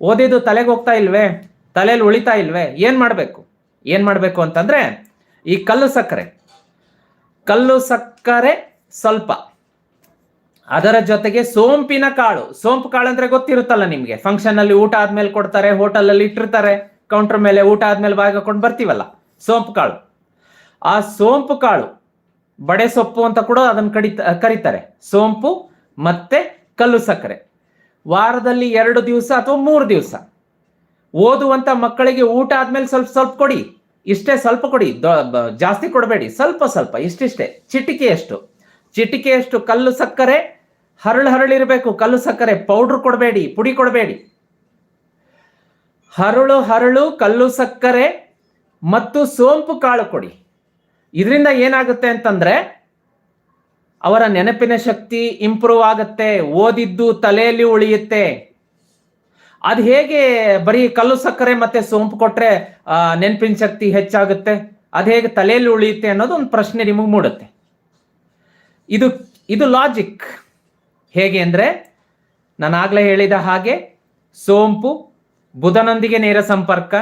ಓದಿದ್ದು ತಲೆಗೆ ಹೋಗ್ತಾ ಇಲ್ವೇ? ತಲೆಯಲ್ಲಿ ಉಳಿತಾ ಇಲ್ವೇ? ಏನ್ ಮಾಡಬೇಕು? ಏನ್ ಮಾಡಬೇಕು ಅಂತಂದ್ರೆ, ಈ ಕಲ್ಲು ಸಕ್ಕರೆ. ಕಲ್ಲು ಸಕ್ಕರೆ ಸ್ವಲ್ಪ. ಅದರ ಜೊತೆಗೆ ಸೋಂಪಿನ ಕಾಳು. ಸೋಂಪು ಕಾಳು ಅಂದ್ರೆ ಗೊತ್ತಿರುತ್ತಲ್ಲ ನಿಮ್ಗೆ? ಫಂಕ್ಷನ್ ಅಲ್ಲಿ ಊಟ ಆದ್ಮೇಲೆ ಕೊಡ್ತಾರೆ ಹೋಟೆಲ್ ಅಲ್ಲಿ ಇಟ್ಟಿರ್ತಾರೆ. ಕೌಂಟರ್ ಮೇಲೆ ಊಟ ಆದ್ಮೇಲೆ ಬಾಯಿಗೆ ಹಾಕೊಂಡು ಬರ್ತೀವಲ್ಲ? ಸೋಂಪು ಕಾಳು. ಆ ಸೋಂಪು ಕಾಳು ಬಡೆ ಸೊಪ್ಪು ಅಂತ ಕೂಡ ಅದನ್ನ ಕಡಿತ, ಕರೀತಾರೆ. ಸೋಂಪು ಮತ್ತೆ ಕಲ್ಲು ಸಕ್ಕರೆ. ವಾರದಲ್ಲಿ ಎರಡು ದಿವಸ ಅಥವಾ ಮೂರು ದಿವಸ. ಓದುವಂತ ಮಕ್ಕಳಿಗೆ ಊಟ ಆದ್ಮೇಲೆ ಸ್ವಲ್ಪ ಸ್ವಲ್ಪ ಕೊಡಿ. ಇಷ್ಟೇ ಸ್ವಲ್ಪ ಕೊಡಿ. ಜಾಸ್ತಿ ಕೊಡಬೇಡಿ. ಸ್ವಲ್ಪ ಸ್ವಲ್ಪ, ಇಷ್ಟಿಷ್ಟೇ. ಚಿಟಿಕೆಯಷ್ಟು. ಚಿಟಿಕೆಯಷ್ಟು ಕಲ್ಲು ಸಕ್ಕರೆ, ಹರಳು ಹರಳಿರಬೇಕು ಕಲ್ಲು ಸಕ್ಕರೆ, ಪೌಡ್ರ್ ಕೊಡಬೇಡಿ, ಪುಡಿ ಕೊಡಬೇಡಿ. ಹರಳು ಹರಳು, ಕಲ್ಲು ಸಕ್ಕರೆ ಮತ್ತು ಸೋಂಪು ಕಾಳು ಕೊಡಿ. ಇದರಿಂದ ಏನಾಗುತ್ತೆ ಅಂತಂದ್ರೆ ಅವರ ನೆನಪಿನ ಶಕ್ತಿ ಇಂಪ್ರೂವ್ ಆಗುತ್ತೆ, ಓದಿದ್ದು ತಲೆಯಲ್ಲಿ ಉಳಿಯುತ್ತೆ. ಅದು ಹೇಗೆ ಬರೀ ಕಲ್ಲು ಸಕ್ಕರೆ ಮತ್ತೆ ಸೋಂಪು ಕೊಟ್ರೆ ನೆನಪಿನ ಶಕ್ತಿ ಹೆಚ್ಚಾಗುತ್ತೆ, ಅದು ಹೇಗೆ ತಲೆಯಲ್ಲಿ ಉಳಿಯುತ್ತೆ ಅನ್ನೋದು ಒಂದು ಪ್ರಶ್ನೆ ನಿಮಗೆ ಮೂಡುತ್ತೆ. ಇದು ಇದು ಲಾಜಿಕ್ ಹೇಗೆ ಅಂದ್ರೆ, ನಾನು ಆಗಲೇ ಹೇಳಿದ ಹಾಗೆ, ಸೋಂಪು, ಬುಧನೊಂದಿಗೆ ನೇರ ಸಂಪರ್ಕ,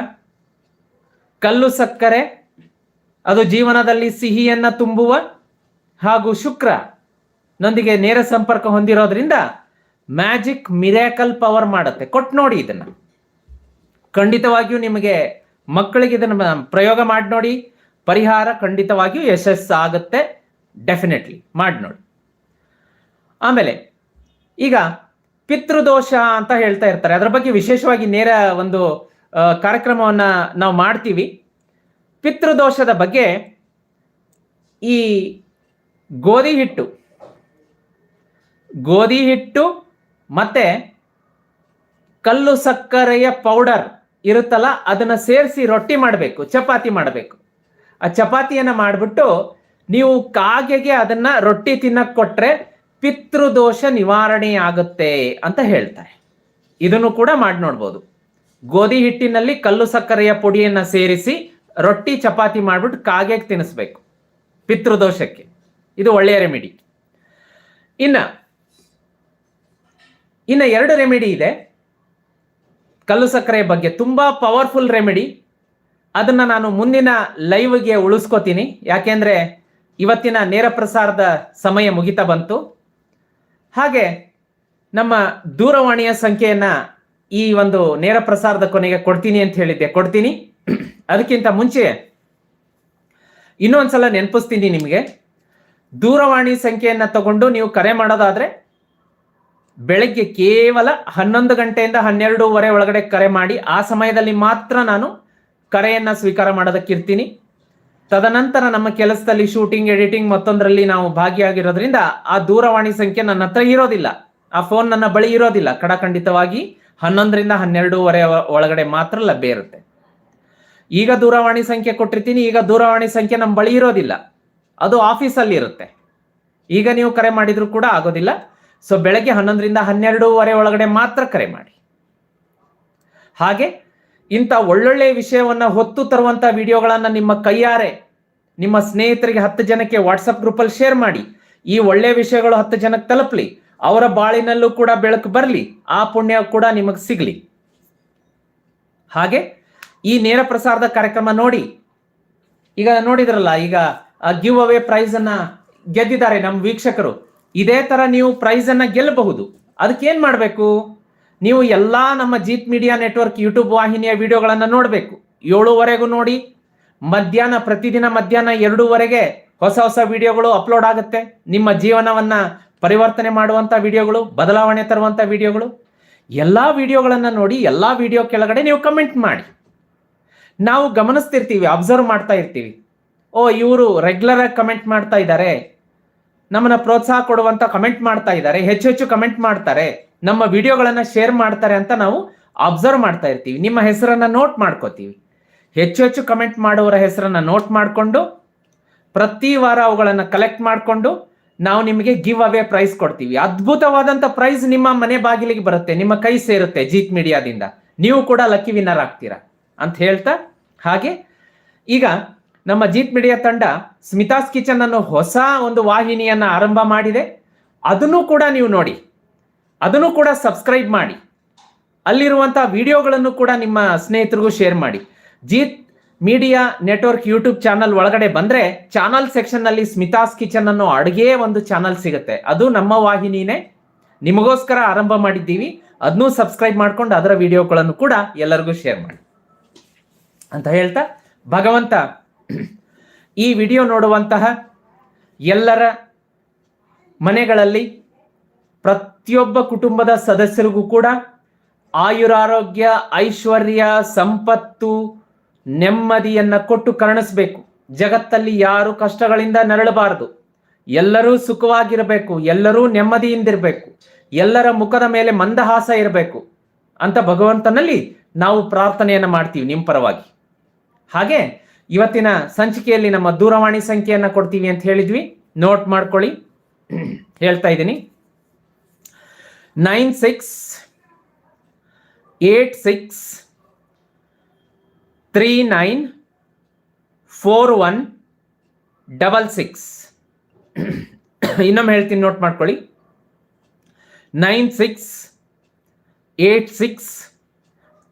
ಕಲ್ಲು ಸಕ್ಕರೆ ಅದು ಜೀವನದಲ್ಲಿ ಸಿಹಿಯನ್ನ ತುಂಬುವ ಹಾಗೂ ಶುಕ್ರ ನೊಂದಿಗೆ ನೇರ ಸಂಪರ್ಕ ಹೊಂದಿರೋದ್ರಿಂದ ಮ್ಯಾಜಿಕ್ ಮಿರಾಕಲ್ ಪವರ್ ಮಾಡುತ್ತೆ. ಕೊಟ್ಟು ನೋಡಿ ಇದನ್ನ. ಖಂಡಿತವಾಗಿಯೂ ನಿಮಗೆ ಮಕ್ಕಳಿಗೆ ಇದನ್ನ ಪ್ರಯೋಗ ಮಾಡಿ ನೋಡಿ. ಪರಿಹಾರ ಖಂಡಿತವಾಗಿಯೂ ಯಶಸ್ಸು ಆಗುತ್ತೆ ಡೆಫಿನೆಟ್ಲಿ ಮಾಡಿ ನೋಡಿ. ಆಮೇಲೆ ಈಗ ಪಿತೃದೋಷ ಅಂತ ಹೇಳ್ತಾ ಇರ್ತಾರೆ. ಅದರ ಬಗ್ಗೆ ವಿಶೇಷವಾಗಿ ನೇರ ಒಂದು ಕಾರ್ಯಕ್ರಮವನ್ನ ನಾವು ಮಾಡ್ತೀವಿ. ಪಿತೃದೋಷದ ಬಗ್ಗೆ ಈ ಗೋಧಿ ಹಿಟ್ಟು ಗೋಧಿ ಹಿಟ್ಟು ಮತ್ತೆ ಕಲ್ಲು ಸಕ್ಕರೆಯ ಪೌಡರ್ ಇರುತ್ತಲ್ಲ, ಅದನ್ನ ಸೇರಿಸಿ ರೊಟ್ಟಿ ಮಾಡಬೇಕು, ಚಪಾತಿ ಮಾಡಬೇಕು. ಆ ಚಪಾತಿಯನ್ನು ಮಾಡಿಬಿಟ್ಟು ನೀವು ಕಾಗೆಗೆ ಅದನ್ನ ರೊಟ್ಟಿ ತಿನ್ನಕ್ಕೆ ಕೊಟ್ರೆ ಪಿತೃದೋಷ ನಿವಾರಣೆ ಆಗುತ್ತೆ ಅಂತ ಹೇಳ್ತಾರೆ. ಇದನ್ನು ಕೂಡ ಮಾಡಿ ನೋಡ್ಬೋದು. ಗೋಧಿ ಹಿಟ್ಟಿನಲ್ಲಿ ಕಲ್ಲು ಸಕ್ಕರೆಯ ಪುಡಿಯನ್ನು ಸೇರಿಸಿ ರೊಟ್ಟಿ ಚಪಾತಿ ಮಾಡ್ಬಿಟ್ಟು ಕಾಗೆಗೆ ತಿನ್ನಿಸ್ಬೇಕು. ಪಿತೃದೋಷಕ್ಕೆ ಇದು ಒಳ್ಳೆಯ ರೆಮಿಡಿ ಇನ್ನ ಇನ್ನ ಎರಡು ರೆಮಿಡಿ ಇದೆ. ಕಲ್ಲು ಸಕ್ಕರೆ ಬಗ್ಗೆ ತುಂಬ ಪವರ್ಫುಲ್ ರೆಮಿಡಿ ಅದನ್ನ ನಾನು ಮುಂದಿನ ಲೈವ್ಗೆ ಉಳಿಸ್ಕೋತೀನಿ. ಯಾಕೆಂದ್ರೆ ಇವತ್ತಿನ ನೇರ ಪ್ರಸಾರದ ಸಮಯ ಮುಗಿತಾ ಬಂತು. ಹಾಗೆ ನಮ್ಮ ದೂರವಾಣಿಯ ಸಂಖ್ಯೆಯನ್ನು ಈ ಒಂದು ನೇರ ಪ್ರಸಾರದ ಕೊನೆಗೆ ಕೊಡ್ತೀನಿ ಅಂತ ಹೇಳಿದ್ದೆ. ಕೊಡ್ತೀನಿ. ಅದಕ್ಕಿಂತ ಮುಂಚೆ ಇನ್ನೊಂದ್ಸಲ ನೆನಪಿಸ್ತೀನಿ ನಿಮಗೆ. ದೂರವಾಣಿ ಸಂಖ್ಯೆಯನ್ನು ತಗೊಂಡು ನೀವು ಕರೆ ಮಾಡೋದಾದ್ರೆ ಬೆಳಗ್ಗೆ ಕೇವಲ ಹನ್ನೊಂದು ಗಂಟೆಯಿಂದ ಹನ್ನೆರಡೂವರೆ ಒಳಗಡೆ ಕರೆ ಮಾಡಿ, ಆ ಸಮಯದಲ್ಲಿ ಮಾತ್ರ ನಾನು ಕರೆಯನ್ನ ಸ್ವೀಕಾರ ಮಾಡೋದಕ್ಕಿರ್ತೀನಿ. ತದನಂತರ ನಮ್ಮ ಕೆಲಸದಲ್ಲಿ ಶೂಟಿಂಗ್, ಎಡಿಟಿಂಗ್ ಮತ್ತೊಂದರಲ್ಲಿ ನಾವು ಭಾಗಿಯಾಗಿರೋದ್ರಿಂದ ಆ ದೂರವಾಣಿ ಸಂಖ್ಯೆ ನನ್ನ ಹತ್ರ ಇರೋದಿಲ್ಲ. ಆ ಫೋನ್ ನನ್ನ ಬಳಿ ಇರೋದಿಲ್ಲ. ಕಡಖಂಡಿತವಾಗಿ ಹನ್ನೊಂದರಿಂದ ಹನ್ನೆರಡೂವರೆ ಒಳಗಡೆ ಮಾತ್ರ ಲಭ್ಯ ಇರುತ್ತೆ. ಈಗ ದೂರವಾಣಿ ಸಂಖ್ಯೆ ಕೊಟ್ಟಿರ್ತೀನಿ, ಈಗ ದೂರವಾಣಿ ಸಂಖ್ಯೆ ನಮ್ಮ ಬಳಿ ಇರೋದಿಲ್ಲ. ಅದು ಆಫೀಸಲ್ಲಿ ಇರುತ್ತೆ. ಈಗ ನೀವು ಕರೆ ಮಾಡಿದ್ರು ಕೂಡ ಆಗೋದಿಲ್ಲ. ಸೊ ಬೆಳಗ್ಗೆ ಹನ್ನೊಂದರಿಂದ ಹನ್ನೆರಡೂವರೆ ಒಳಗಡೆ ಮಾತ್ರ ಕರೆ ಮಾಡಿ. ಹಾಗೆ ಇಂಥ ಒಳ್ಳೊಳ್ಳೆ ವಿಷಯವನ್ನು ಹೊತ್ತು ತರುವಂಥ ವಿಡಿಯೋಗಳನ್ನು ನಿಮ್ಮ ಕೈಯಾರೆ, ನಿಮ್ಮ ಸ್ನೇಹಿತರಿಗೆ ಹತ್ತು ಜನಕ್ಕೆ ವಾಟ್ಸಪ್ ಗ್ರೂಪಲ್ಲಿ ಶೇರ್ ಮಾಡಿ. ಈ ಒಳ್ಳೆ ವಿಷಯಗಳು ಹತ್ತು ಜನಕ್ಕೆ ತಲುಪಲಿ. ಅವರ ಬಾಳಿನಲ್ಲೂ ಕೂಡ ಬೆಳಕು ಬರಲಿ. ಆ ಪುಣ್ಯ ಕೂಡ ನಿಮಗೆ ಸಿಗಲಿ. ಹಾಗೆ ಈ ನೇರ ಪ್ರಸಾರದ ಕಾರ್ಯಕ್ರಮ ನೋಡಿ. ಈಗ ನೋಡಿದ್ರಲ್ಲ, ಈಗ ಗಿವ್ ಅವೇ ಪ್ರೈಸ್ ಅನ್ನ ಗೆದ್ದಿದ್ದಾರೆ ನಮ್ಮ ವೀಕ್ಷಕರು. ಇದೇ ತರ ನೀವು ಪ್ರೈಸ್ ಅನ್ನ ಗೆಲ್ಲಬಹುದು. ಅದಕ್ಕೆ ಏನ್ ಮಾಡಬೇಕು? ನೀವು ಎಲ್ಲಾ ನಮ್ಮ ಜೀತ್ ಮೀಡಿಯಾ ನೆಟ್ವರ್ಕ್ ಯೂಟ್ಯೂಬ್ ವಾಹಿನಿಯ ವಿಡಿಯೋಗಳನ್ನ ನೋಡಬೇಕು. ಏಳುವರೆಗೂ ನೋಡಿ. ಮಧ್ಯಾಹ್ನ, ಪ್ರತಿದಿನ ಮಧ್ಯಾಹ್ನ ಎರಡೂವರೆಗೆ ಹೊಸ ಹೊಸ ವಿಡಿಯೋಗಳು ಅಪ್ಲೋಡ್ ಆಗುತ್ತೆ. ನಿಮ್ಮ ಜೀವನವನ್ನ ಪರಿವರ್ತನೆ ಮಾಡುವಂತ ವಿಡಿಯೋಗಳು ಬದಲಾವಣೆ ತರುವಂತ ವಿಡಿಯೋಗಳು ಎಲ್ಲಾ ವಿಡಿಯೋಗಳನ್ನ ನೋಡಿ, ಎಲ್ಲಾ ವಿಡಿಯೋ ಕೆಳಗಡೆ ನೀವು ಕಮೆಂಟ್ ಮಾಡಿ. ನಾವು ಗಮನಿಸ್ತಿರ್ತೀವಿ ಅಬ್ಸರ್ವ್ ಮಾಡ್ತಾ ಇರ್ತೀವಿ. ಓ, ಇವರು ರೆಗ್ಯುಲರ್ ಆಗಿ ಕಮೆಂಟ್ ಮಾಡ್ತಾ ಇದ್ದಾರೆ ನಮ್ಮನ್ನ ಪ್ರೋತ್ಸಾಹ ಕೊಡುವಂತ ಕಮೆಂಟ್ ಮಾಡ್ತಾ ಇದ್ದಾರೆ ಹೆಚ್ಚು ಹೆಚ್ಚು ಕಮೆಂಟ್ ಮಾಡ್ತಾರೆ. ನಮ್ಮ ವಿಡಿಯೋಗಳನ್ನ ಶೇರ್ ಮಾಡ್ತಾರೆ ಅಂತ ನಾವು ಅಬ್ಸರ್ವ್ ಮಾಡ್ತಾ ಇರ್ತೀವಿ. ನಿಮ್ಮ ಹೆಸರನ್ನ ನೋಟ್ ಮಾಡ್ಕೋತೀವಿ. ಹೆಚ್ಚು ಹೆಚ್ಚು ಕಮೆಂಟ್ ಮಾಡುವವರ ಹೆಸರನ್ನ ನೋಟ್ ಮಾಡಿಕೊಂಡು, ಪ್ರತಿ ವಾರ ಅವುಗಳನ್ನ ಕಲೆಕ್ಟ್ ಮಾಡಿಕೊಂಡು, ನಾವು ನಿಮಗೆ ಗಿವ್ ಅವೇ ಪ್ರೈಸ್ ಕೊಡ್ತೀವಿ. ಅದ್ಭುತವಾದಂತ ಪ್ರೈಸ್ ನಿಮ್ಮ ಮನೆ ಬಾಗಿಲಿಗೆ ಬರುತ್ತೆ, ನಿಮ್ಮ ಕೈ ಸೇರುತ್ತೆ ಜೀತ್ ಮೀಡಿಯಾದಿಂದ ನೀವು ಕೂಡ ಲಕ್ಕಿ ವಿನ್ನರ್ ಆಗ್ತೀರಾ ಅಂತ ಹೇಳ್ತಾ ಹಾಗೆ ಈಗ ನಮ್ಮ ಜೀತ್ ಮೀಡಿಯಾ ತಂಡ ಸ್ಮಿತಾಸ್ ಕಿಚನ್ ಅನ್ನು ಹೊಸ ಒಂದು ವಾಹಿನಿಯನ್ನ ಆರಂಭ ಮಾಡಿದೆ. ಅದನ್ನು ಕೂಡ ನೀವು ನೋಡಿ. ಅದನ್ನು ಕೂಡ ಸಬ್ಸ್ಕ್ರೈಬ್ ಮಾಡಿ. ಅಲ್ಲಿರುವಂತಹ ವಿಡಿಯೋಗಳನ್ನು ಕೂಡ ನಿಮ್ಮ ಸ್ನೇಹಿತರಿಗೂ ಶೇರ್ ಮಾಡಿ. Jeet media network YouTube channel ಒಳಗಡೆ ಬಂದ್ರೆ ಚಾನಲ್ ಸೆಕ್ಷನ್ನಲ್ಲಿ ಸ್ಮಿತಾಸ್ ಕಿಚನ್ ಅನ್ನೋ ಅಡುಗೆ ಒಂದು ಚಾನಲ್ ಸಿಗುತ್ತೆ. ಅದು ನಮ್ಮ ವಾಹಿನಿನೇ. ನಿಮಗೋಸ್ಕರ ಆರಂಭ ಮಾಡಿದ್ದೀವಿ. ಅದನ್ನೂ ಸಬ್ಸ್ಕ್ರೈಬ್ ಮಾಡ್ಕೊಂಡು ಅದರ ವಿಡಿಯೋಗಳನ್ನು ಕೂಡ ಎಲ್ಲರಿಗೂ ಶೇರ್ ಮಾಡಿ. ಅಂತ ಹೇಳ್ತಾ ಭಗವಂತ ಈ ವಿಡಿಯೋ ನೋಡುವಂತಹ ಎಲ್ಲರ ಮನೆಗಳಲ್ಲಿ ಪ್ರತಿಯೊಬ್ಬ ಕುಟುಂಬದ ಸದಸ್ಯರಿಗೂ ಕೂಡ ಆಯುರಾರೋಗ್ಯ, ಐಶ್ವರ್ಯ, ಸಂಪತ್ತು, ನೆಮ್ಮದಿಯನ್ನು ಕೊಟ್ಟು ಕರುಣಿಸಬೇಕು. ಜಗತ್ತಲ್ಲಿ ಯಾರು ಕಷ್ಟಗಳಿಂದ ನರಳಬಾರದು. ಎಲ್ಲರೂ ಸುಖವಾಗಿರಬೇಕು. ಎಲ್ಲರೂ ನೆಮ್ಮದಿಯಿಂದಿರಬೇಕು. ಎಲ್ಲರ ಮುಖದ ಮೇಲೆ ಮಂದಹಾಸ ಇರಬೇಕು ಅಂತ ಭಗವಂತನಲ್ಲಿ ನಾವು ಪ್ರಾರ್ಥನೆಯನ್ನು ಮಾಡ್ತೀವಿ ನಿಮ್ಮ ಪರವಾಗಿ. ಹಾಗೆ ಇವತ್ತಿನ ಸಂಚಿಕೆಯಲ್ಲಿ ನಮ್ಮ ದೂರವಾಣಿ ಸಂಖ್ಯೆಯನ್ನ ಕೊಡ್ತೀವಿ ಅಂತ ಹೇಳಿದ್ವಿ. ನೋಟ್ ಮಾಡ್ಕೊಳ್ಳಿ. ಹೇಳ್ತಾ ಇದ್ದೀನಿ. Nine six eight six three nine four one double six ಇನ್ನೊಮ್ಮೆ ಹೇಳ್ತೀನಿ ನೋಟ್ ಮಾಡ್ಕೊಳ್ಳಿ. Nine six eight six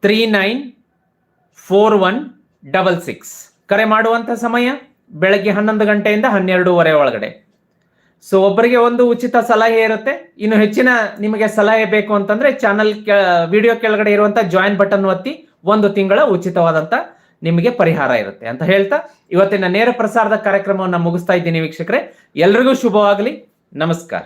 three nine four one double six. ಕರೆ ಮಾಡುವಂಥ ಸಮಯ ಬೆಳಗ್ಗೆ ಹನ್ನೊಂದು ಗಂಟೆಯಿಂದ ಹನ್ನೆರಡೂವರೆ ಒಳಗಡೆ. ಸೊ ಒಬ್ಬರಿಗೆ ಒಂದು ಉಚಿತ ಸಲಹೆ ಇರುತ್ತೆ. ಇನ್ನು ಹೆಚ್ಚಿನ ನಿಮಗೆ ಸಲಹೆ ಬೇಕು ಅಂತಂದ್ರೆ ಚಾನಲ್ ವಿಡಿಯೋ ಕೆಳಗಡೆ ಇರುವಂತ ಜಾಯಿನ್ ಬಟನ್ ಒತ್ತಿ ಒಂದು ತಿಂಗಳ ಉಚಿತವಾದಂತ ನಿಮಗೆ ಪರಿಹಾರ ಇರುತ್ತೆ ಅಂತ ಹೇಳ್ತಾ ಇವತ್ತಿನ ನೇರ ಪ್ರಸಾರದ ಕಾರ್ಯಕ್ರಮವನ್ನು ಮುಗಿಸ್ತಾ ಇದ್ದೀನಿ ವೀಕ್ಷಕರೇ. ಎಲ್ರಿಗೂ ಶುಭವಾಗಲಿ. ನಮಸ್ಕಾರ.